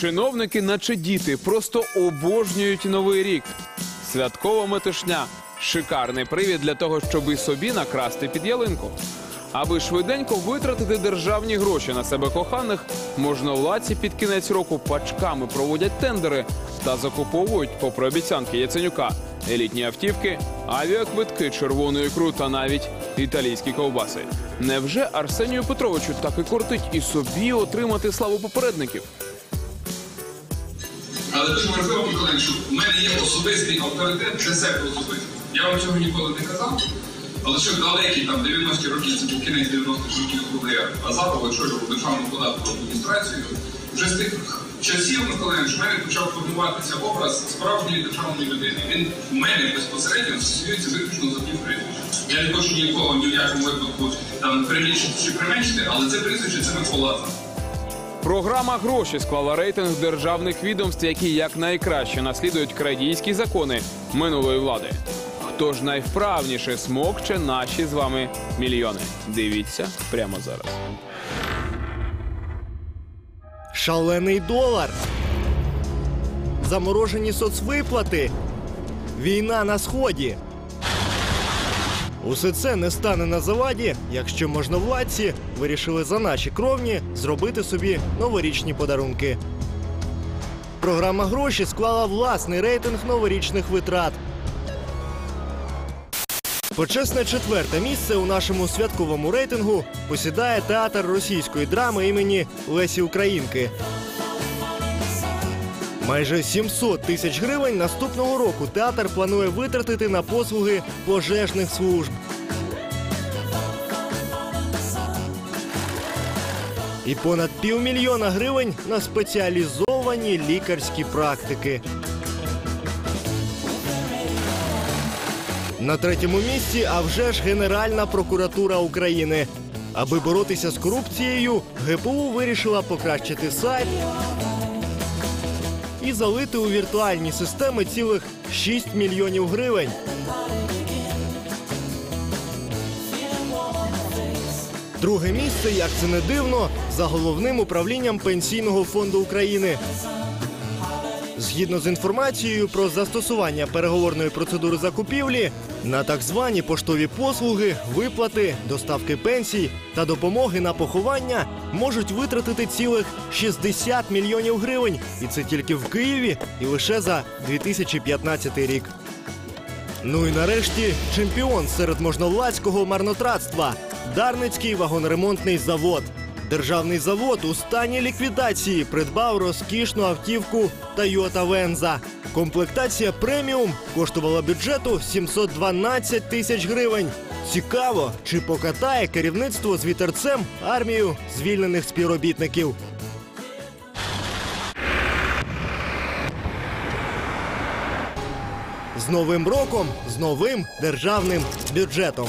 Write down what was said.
Чиновники, наче діти, просто обожнюють новий рік. Святкова метушня шикарний привід для того, щоб і собі накрасти під ялинку. Аби швиденько витратити державні гроші на себе коханих, можновладці під кінець року пачками проводять тендери та закуповують, попри обіцянки Яценюка, елітні автівки, авіаквитки, червону ікру та навіть італійські ковбаси. Невже Арсенію Петровичу так і кортить і собі отримати славу попередників? Але дуже важливо, Миколай, що в мене є особистий авторитет для себе особисто. Я вам цього ніколи не казав. Але ще в далекі там 90-ті роки, це був кінець 90-х років, коли я Азаров очолював державну податкову адміністрацію. Вже з тих часів, Миколаївич, в мене почав формуватися образ справжньої державної людини. Він в мене безпосередньо асоціюється виключно за тим прізвищем. Я не хочу нікого ні в якому випадку там прилічити чи применшити, але це прізвище це Микола. Програма гроші склала рейтинг державних відомств, які якнайкраще наслідують крадійські закони минулої влади. Хто ж найвправніше смокче наші з вами мільйони? Дивіться прямо зараз. Шалений долар. Заморожені соцвиплати. Війна на сході. Усе це не стане на заваді, якщо можновладці вирішили за наші кровні зробити собі новорічні подарунки. Програма гроші склала власний рейтинг новорічних витрат. Почесне четверте місце у нашому святковому рейтингу посідає театр російської драми імені Лесі Українки. Майже 700 тисяч гривень наступного року театр планує витратити на послуги пожежних служб. І понад півмільйона гривень на спеціалізовані лікарські практики. На третьому місці, а вже ж Генеральна прокуратура України. Аби боротися з корупцією, ГПУ вирішила покращити сайт і залити у віртуальні системи цілих 6 мільйонів гривень. Друге місце, як це не дивно, за головним управлінням Пенсійного фонду України. Згідно з інформацією про застосування переговорної процедури закупівлі, на так звані поштові послуги, виплати, доставки пенсій та допомоги на поховання можуть витратити цілих 60 мільйонів гривень, і це тільки в Києві і лише за 2015 рік. Ну і нарешті чемпіон серед можновладського марнотратства Дарницький вагоноремонтний завод. Державний завод у стані ліквідації придбав розкішну автівку Toyota Venza. Комплектація преміум коштувала бюджету 712 тисяч гривень. Цікаво, чи покатає керівництво з вітерцем армію звільнених співробітників. З новим роком, з новим державним бюджетом.